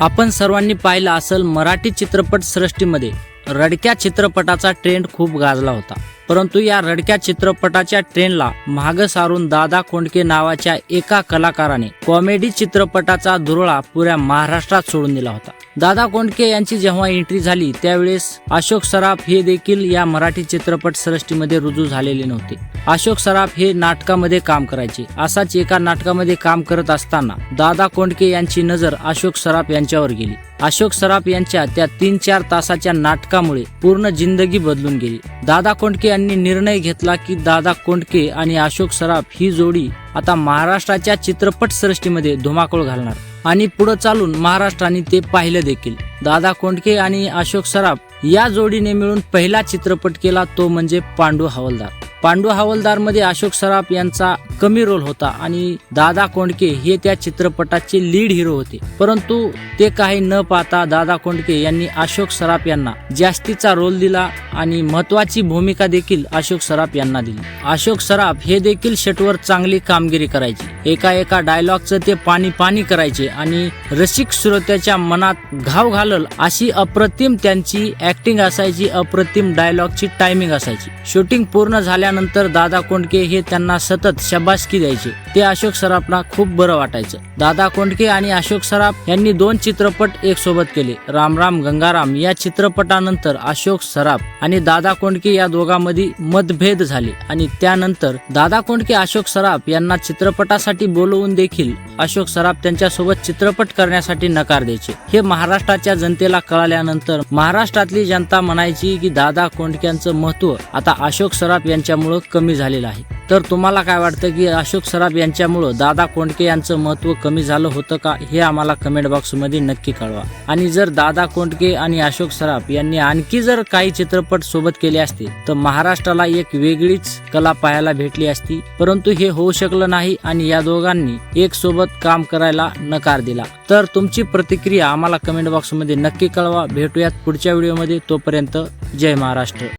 आपण सर्वांनी पाहिलं असेल मराठी चित्रपट सृष्टीमध्ये रडक्या चित्रपटाचा ट्रेंड खूप गाजला होता. परंतु या रडक्या चित्रपटाच्या ट्रेनला माग सारून दादा कोंडके नावाच्या एका कलाकाराने कॉमेडी चित्रपटाचा धुरळा पुऱ्या महाराष्ट्रात सोडून दिला होता. दादा कोंडके यांची जेव्हा एंट्री झाली त्यावेळेस अशोक सराफ हे देखील या मराठी चित्रपट सृष्टीमध्ये रुजू झालेले नव्हते. अशोक सराफ हे नाटकामध्ये काम करायचे. असाच एका नाटकामध्ये काम करत असताना दादा कोंडके यांची नजर अशोक सराफ यांच्यावर गेली. अशोक सराफ यांच्या त्या तीन चार तासाच्या नाटकामुळे पूर्ण जिंदगी बदलून गेली. दादा कोंडके यांनी निर्णय घेतला की दादा कोंडके आणि अशोक सराफ ही जोडी आता महाराष्ट्राच्या चित्रपट सृष्टीमध्ये धुमाकूळ घालणार. आणि पुढे चालून महाराष्ट्राने ते पाहिलं देखील. दादा कोंडके आणि अशोक सराफ या जोडीने मिळून पहिला चित्रपट केला तो म्हणजे पांडू हवालदार. पांडू हवालदारमध्ये अशोक सराफ यांचा कमी रोल होता आणि दादा कोंडके हे त्या चित्रपटाचे लीड हिरो होते. परंतु ते काही न पाहता दादा कोंडके यांनी अशोक सराफ यांना जास्तीचा रोल दिला आणि महत्वाची भूमिका देखील अशोक सराफ यांना दिली. अशोक सराफ हे देखील शेटवर चांगली कामगिरी करायचे. एका एका डायलॉगचं ते पाणी पाणी करायचे आणि रसिक श्रोत्याच्या मनात घाव घालल अशी अप्रतिम त्यांची ऍक्टिंग असायची अप्रतिम डायलॉगची टायमिंग असायची. शूटिंग पूर्ण झाल्यानंतर दादा कोंडके हे त्यांना सतत शब्द शाबासकी द्यायचे. ते अशोक सराफना खूप बरं वाटायचं. दादा कोंडके आणि अशोक सराफ यांनी दोन चित्रपट एक सोबत केले. राम राम गंगाराम या चित्रपटानंतर अशोक सराफ आणि दादा कोंडके या दोघांमध्ये मतभेद झाले आणि त्यानंतर दादा कोंडके अशोक सराफ यांना चित्रपटासाठी बोलवून देखील अशोक सराफ त्यांच्यासोबत चित्रपट करण्यासाठी नकार द्यायचे. हे महाराष्ट्राच्या जनतेला कळाल्यानंतर महाराष्ट्रातली जनता म्हणायची की दादा कोंडक्यांचं महत्त्व आता अशोक सराफ यांच्यामुळं कमी झालेलं आहे. तर तुम्हाला काय वाटतं की अशोक सराफ यांच्यामुळं दादा कोंडके यांचं महत्त्व कमी झालं होतं का हे आम्हाला कमेंट बॉक्समध्ये नक्की कळवा. आणि जर दादा कोंडके आणि अशोक सराफ यांनी आणखी जर काही चित्रपट सोबत केले असते तर महाराष्ट्राला एक वेगळीच कला पाहायला भेटली असती. परंतु हे होऊ शकलं नाही आणि या दोघांनी एक सोबत काम करायला नकार दिला. तर तुमची प्रतिक्रिया आम्हाला कमेंट बॉक्समध्ये नक्की कळवा. भेटूयात पुढच्या व्हिडिओमध्ये तोपर्यंत जय महाराष्ट्र.